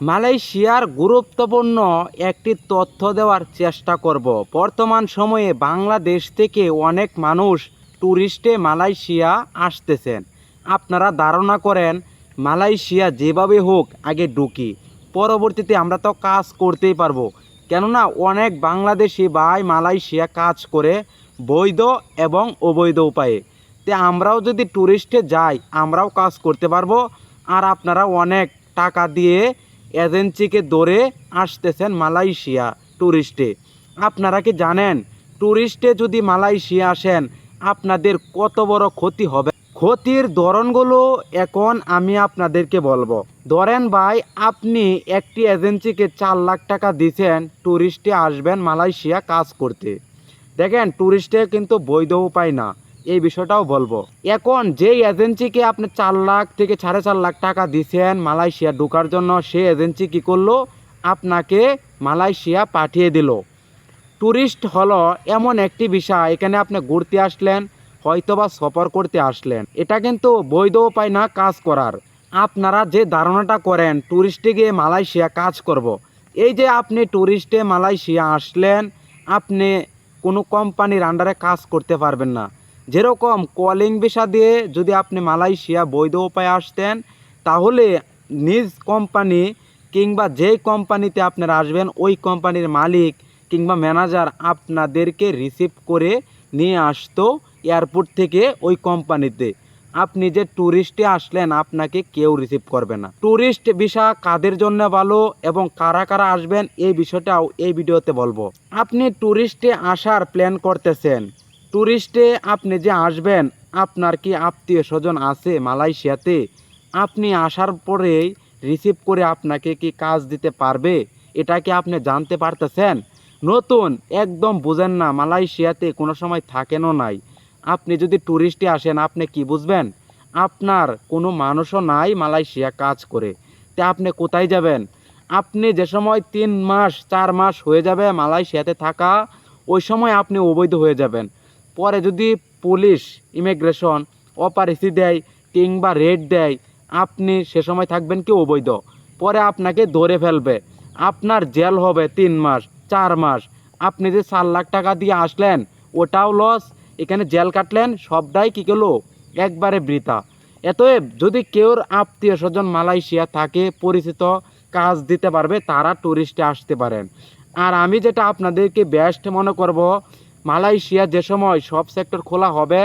মালয়েশিয়ার গুরুত্বপূর্ণ একটি তথ্য দেওয়ার চেষ্টা করব। বর্তমান সময়ে বাংলাদেশ থেকে অনেক মানুষ ট্যুরিস্টে মালয়েশিয়া আসতেছেন। আপনারা ধারণা করেন, মালয়েশিয়া যেভাবে হোক আগে ঢুকি। পরবর্তীতে আমরা তো কাজ করতেই পারব। কেননা অনেক বাংলাদেশি ভাই মালয়েশিয়া কাজ করে বৈধ এবং অবৈধ উপায়ে। তে আমরাও যদি ট্যুরিস্টে যাই, আমরাও কাজ করতে পারব। আর আপনারা অনেক টাকা দিয়ে এজেন্সিকে ধরে আসতেছেন মালয়েশিয়া ট্যুরিস্টে আপনারা কি জানেন ট্যুরিস্টে যদি মালয়েশিয়া আসেন, আপনাদের কত বড় ক্ষতি হবে? ক্ষতির ধরনগুলো এখন আমি আপনাদেরকে বলব। ধরেন ভাই, আপনি একটি এজেন্সিকে চার লাখ টাকা দিছেন ট্যুরিস্টে আসবেন মালয়েশিয়া কাজ করতে। দেখেন ট্যুরিস্টে কিন্তু বৈধ উপায় না। এই বিষয়টাও বলব। এখন যেই এজেন্সিকে আপনি চার লাখ থেকে সাড়ে চার লাখ টাকা দিছেন মালয়েশিয়া ঢোকার জন্য সে এজেন্সি কী করল? আপনাকে মালয়েশিয়া পাঠিয়ে দিল। ট্যুরিস্ট হলো এমন একটি বিষয়, এখানে আপনি ঘুরতে আসলেন, হয়তোবা সফর করতে আসলেন। এটা কিন্তু বৈধ উপায় না কাজ করার। আপনারা যে ধারণাটা করেন ট্যুরিস্টে গিয়ে মালয়েশিয়া কাজ করব। এই যে আপনি ট্যুরিস্টে মালয়েশিয়া আসলেন, আপনি কোনো কোম্পানির আন্ডারে কাজ করতে পারবেন না। যেরকম কলিং ভিসা দিয়ে যদি আপনি মালয়েশিয়া বৈধ উপায়ে আসতেন, তাহলে নিজ কোম্পানি কিংবা যেই কোম্পানিতে আপনারা আসবেন, ওই কোম্পানির মালিক কিংবা ম্যানেজার আপনাদেরকে রিসিভ করে নিয়ে আসতো এয়ারপোর্ট থেকে ওই কোম্পানিতে। আপনি যে ট্যুরিস্টে আসলেন, আপনাকে কেউ রিসিভ করবে না। ট্যুরিস্ট ভিসা কাদের জন্য ভালো এবং কারা কারা আসবেন, এই বিষয়টাও এই ভিডিওতে বলব। আপনি ট্যুরিস্টে আসার প্ল্যান করতেছেন ট্যুরিস্টে আপনি যে আসবেন, আপনার কি আত্মীয় স্বজন আছে মালয়েশিয়াতে? আপনি আসার পরেই রিসিভ করে আপনাকে কি কাজ দিতে পারবে? এটা কি আপনি জানতে পারতেছেন? নতুন, একদম বুঝেন না, মালয়েশিয়াতে কোনো সময় থাকেনও নাই। আপনি যদি ট্যুরিস্টে আসেন, আপনি কি বুঝবেন? আপনার কোনো মানুষও নাই মালয়েশিয়া কাজ করে। তে আপনি কোথায় যাবেন? আপনি যে সময় তিন মাস, চার মাস হয়ে যাবে মালয়েশিয়াতে থাকা, ওই সময় আপনি অবৈধ হয়ে যাবেন। পরে যদি পুলিশ, ইমিগ্রেশন অপারেসি দেয় কিংবা রেড দেয়, আপনি সে সময় থাকবেন কি অবৈধ? পরে আপনাকে ধরে ফেলবে। আপনার জেল হবে তিন মাস, চার মাস। আপনি যে চার লাখ টাকা দিয়ে আসলেন, ওটাও লস এখানে জেল কাটলেন, সবটাই কী গেলো একবারে বৃথা। এতএব যদি কেউর আত্মীয় স্বজন মালয়েশিয়া থাকে, পরিচিত কাজ দিতে পারবে, তারা ট্যুরিস্টে আসতে পারেন। আর আমি যেটা আপনাদেরকে বেস্ট মনে করব মালয়েশিয়া যে সময় সব সেক্টর খোলা হবে,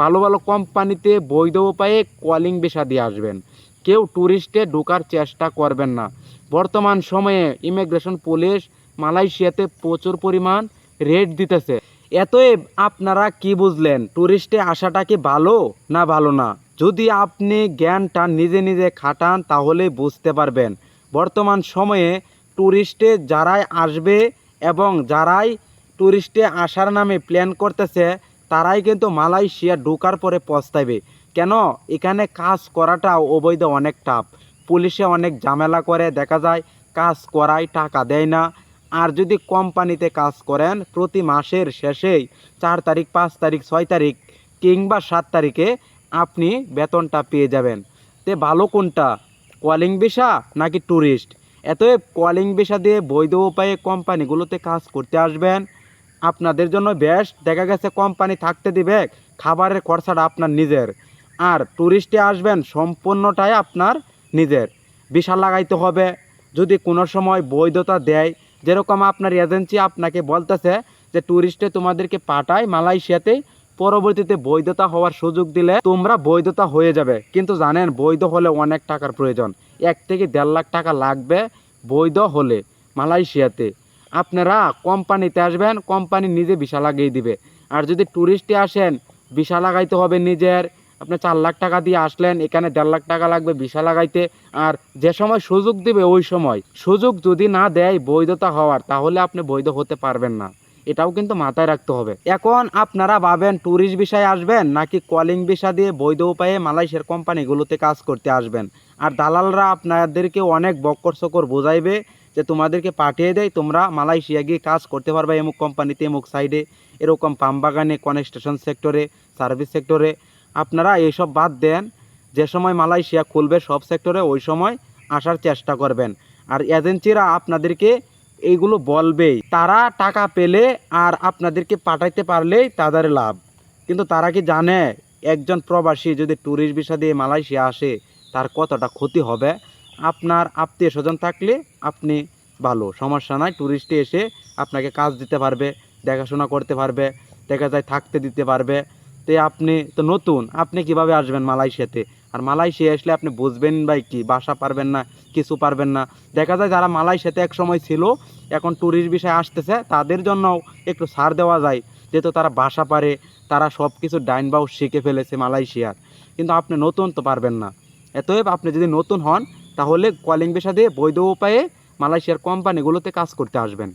ভালো ভালো কোম্পানিতে বৈধ উপায়ে কলিং ভিসা দিয়ে আসবেন। কেউ ট্যুরিস্টে ঢোকার চেষ্টা করবেন না। বর্তমান সময়ে ইমিগ্রেশন পুলিশ মালয়েশিয়াতে প্রচুর পরিমাণ রেট দিতেছে। এতএব আপনারা কি বুঝলেন ট্যুরিস্টে আসাটা কি ভালো না ভালো না? যদি আপনি জ্ঞানটা নিজে নিজে খাটান, তাহলে বুঝতে পারবেন। বর্তমান সময়ে ট্যুরিস্টে যারাই আসবে এবং যারাই ট্যুরিস্টে আসার নামে প্ল্যান করতেছে, তারাই কিন্তু মালয়েশিয়া ঢোকার পরে পস্তাবে কেন? এখানে কাজ করাটা অবৈধ অনেক টাফ। পুলিশে অনেক ঝামেলা করে, দেখা যায় কাজ করায় টাকা দেয় না। আর যদি কোম্পানিতে কাজ করেন, প্রতি মাসের শেষেই চার তারিখ, পাঁচ তারিখ, ছয় তারিখ কিংবা সাত তারিখে আপনি বেতনটা পেয়ে যাবেন। তে ভালো কোনটা? কলিং ভিসা নাকি ট্যুরিস্ট এতএব কলিং ভিসা দিয়ে বৈধ উপায়ে কোম্পানিগুলোতে কাজ করতে আসবেন? আপনাদের জন্য বেশ দেখা গেছে কোম্পানি থাকতে দিবে, খাবারের খরচাটা আপনার নিজের। আর ট্যুরিস্টে আসবেন সম্পূর্ণটাই আপনার নিজের। বিশাল লাগাইতে হবে, যদি কোনো সময় বৈধতা দেয়। যেরকম আপনার এজেন্সি আপনাকে বলতেছে যে ট্যুরিস্টে তোমাদেরকে পাঠায় মালয়েশিয়াতে, পরবর্তীতে বৈধতা হওয়ার সুযোগ দিলে তোমরা বৈধতা হয়ে যাবে। কিন্তু জানেন, বৈধ হলে অনেক টাকার প্রয়োজন। এক থেকে দেড় লাখ টাকা লাগবে বৈধ হলে মালয়েশিয়াতে। আপনারা কোম্পানিতে আসবেন, কোম্পানি নিজে ভিসা লাগিয়ে দিবে। আর যদি ট্যুরিস্টে আসেন, ভিসা লাগাইতে হবে নিজের। আপনি চার লাখ টাকা দিয়ে আসলেন, এখানে দেড় লাখ টাকা লাগবে ভিসা লাগাইতে। আর যে সময় সুযোগ দিবে, ওই সময়। সুযোগ যদি না দেয় বৈধতা হওয়ার, তাহলে আপনি বৈধ হতে পারবেন না। এটাও কিন্তু মাথায় রাখতে হবে। এখন আপনারা ভাবেন ট্যুরিস্ট বিষয়ে আসবেন, নাকি কলিং ভিসা দিয়ে বৈধ উপায়ে মালয়েশিয়ার কোম্পানিগুলোতে কাজ করতে আসবেন? আর দালালরা আপনাদেরকে অনেক বক্কর সকর বোঝাইবে যে তোমাদেরকে পাঠিয়ে দেয়, তোমরা মালয়েশিয়া গিয়ে কাজ করতে পারবে এমুক কোম্পানিতে এমুক সাইডে এরকম পামবাগানে কনস্ট্রাকশন সেক্টরে সার্ভিস সেক্টরে আপনারা এইসব বাদ দেন, যে সময় মালয়েশিয়া খুলবে সব সেক্টরে ওই সময় আসার চেষ্টা করবেন। আর এজেন্সিরা আপনাদেরকে এইগুলো বলবেই। তারা টাকা পেলে আর আপনাদেরকে পাঠাইতে পারলেই তাদের লাভ। কিন্তু তারা কি জানে, একজন প্রবাসী যদি ট্যুরিস্ট ভিসা দিয়ে মালয়েশিয়া আসে, তার কতটা ক্ষতি হবে? আপনার আত্মীয় স্বজন থাকলে আপনি ভালো। সমস্যা নাই ট্যুরিস্টে এসে আপনাকে কাজ দিতে পারবে, দেখাশোনা করতে পারবে, দেখা যায় থাকতে দিতে পারবে। তে আপনি তো নতুন, আপনি কীভাবে আসবেন মালয়েশিয়াতে? আর মালয়েশিয়া আসলে আপনি বুঝবেন ভাই কি, বাসা পারবেন না, কিছু পারবেন না। দেখা যায় যারা মালয়েশিয়াতে এক সময় ছিল, এখন ট্যুরিস্ট বিষয়ে আসতেছে, তাদের জন্য একটু ছাড় দেওয়া যায়। যেহেতু তারা বাসা পারে, তারা সব কিছু ডাইন বাউ শিখে ফেলেছে মালয়েশিয়ার। কিন্তু আপনি নতুন তো পারবেন না। এতএব আপনি যদি নতুন হন তাহলে কলিং ভিসা দিয়ে বৈধ উপায়ে মালয়েশিয়ার কোম্পানিগুলোতে কাজ করতে আসবেন।